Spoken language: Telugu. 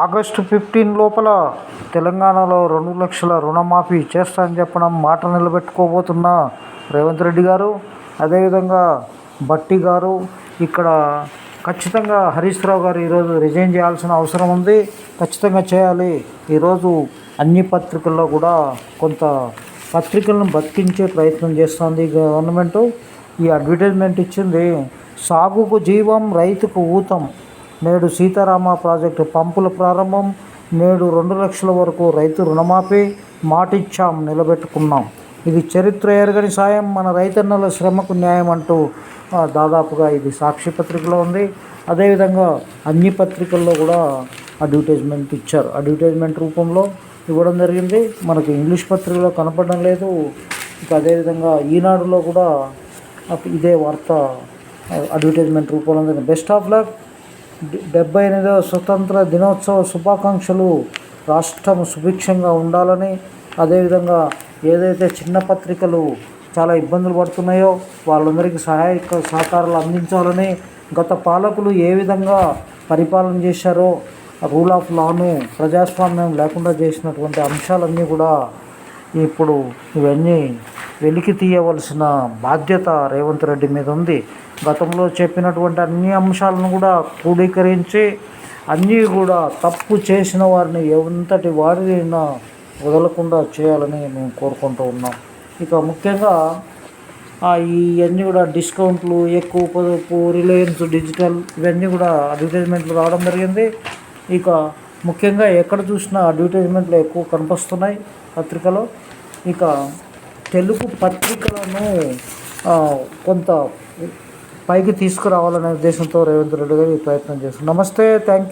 ఆగస్టు ఫిఫ్టీన్ లోపల తెలంగాణలో రెండు లక్షల రుణమాఫీ చేస్తానని చెప్పడం మాట నిలబెట్టుకోబోతున్న రేవంత్ రెడ్డి గారు అదేవిధంగా భట్టి గారు ఇక్కడ ఖచ్చితంగా హరీష్ రావు గారు ఈరోజు రిజైన్ చేయాల్సిన అవసరం ఉంది. ఖచ్చితంగా చేయాలి. ఈరోజు అన్ని పత్రికల్లో కూడా కొంత పత్రికలను బతికించే ప్రయత్నం చేస్తుంది గవర్నమెంట్. ఈ అడ్వర్టైజ్మెంట్ ఇచ్చింది సాగుకు జీవం రైతుకు ఊతం. నేడు సీతారామ ప్రాజెక్టు పంపుల ప్రారంభం నేడు రెండు లక్షల వరకు రైతు రుణమాఫీ మాటిచ్చాం నిలబెట్టుకున్నాం. ఇది చరిత్ర ఎరగని సాయం మన రైతన్నల శ్రమకు న్యాయం అంటూ దాదాపుగా ఇది సాక్షి పత్రికలో ఉంది. అదేవిధంగా అన్ని పత్రికల్లో కూడా అడ్వర్టైజ్మెంట్ ఇచ్చారు. అడ్వర్టైజ్మెంట్ రూపంలో ఇవ్వడం జరిగింది. మనకు ఇంగ్లీష్ పత్రికలో కనపడడం లేదు. ఇక అదేవిధంగా ఈనాడులో కూడా ఇదే వార్త అడ్వర్టైజ్మెంట్ రూపంలో ఉంది. Best of luck. డెబ్బై ఎనిమిదవ స్వతంత్ర దినోత్సవ శుభాకాంక్షలు రాష్ట్రం సుభిక్షంగా ఉండాలని అదేవిధంగా ఏదైతే చిన్న పత్రికలు చాలా ఇబ్బందులు పడుతున్నాయో వాళ్ళందరికీ సహాయక సహకారాలు అందించాలని గత పాలకులు ఏ విధంగా పరిపాలన చేశారో రూల్ ఆఫ్ లాను ప్రజాస్వామ్యం లేకుండా చేసినటువంటి అంశాలన్నీ కూడా ఇప్పుడు ఇవన్నీ వెలికి తీయవలసిన బాధ్యత రేవంత్ రెడ్డి మీద ఉంది. గతంలో చెప్పినటువంటి అన్ని అంశాలను కూడా క్రోడీకరించి అన్నీ కూడా తప్పు చేసిన వారిని ఎంతటి వారినైనా వదలకుండా చేయాలని మేము కోరుకుంటూ ఉన్నాం. ఇక ముఖ్యంగా ఇవన్నీ కూడా డిస్కౌంట్లు ఎక్కువ పొదుపు రిలయన్స్ డిజిటల్ ఇవన్నీ కూడా అడ్వర్టైజ్మెంట్లు రావడం జరిగింది. ఇక ముఖ్యంగా ఎక్కడ చూసినా అడ్వర్టైజ్మెంట్లు ఎక్కువ కనిపిస్తున్నాయి పత్రికలో. ఇక తెలుగు పత్రికలను కొంత పైకి తీసుకురావాలనే ఉద్దేశంతో రేవంత్ రెడ్డి గారు ఈ ప్రయత్నం చేస్తున్నారు. నమస్తే థ్యాంక్ యూ.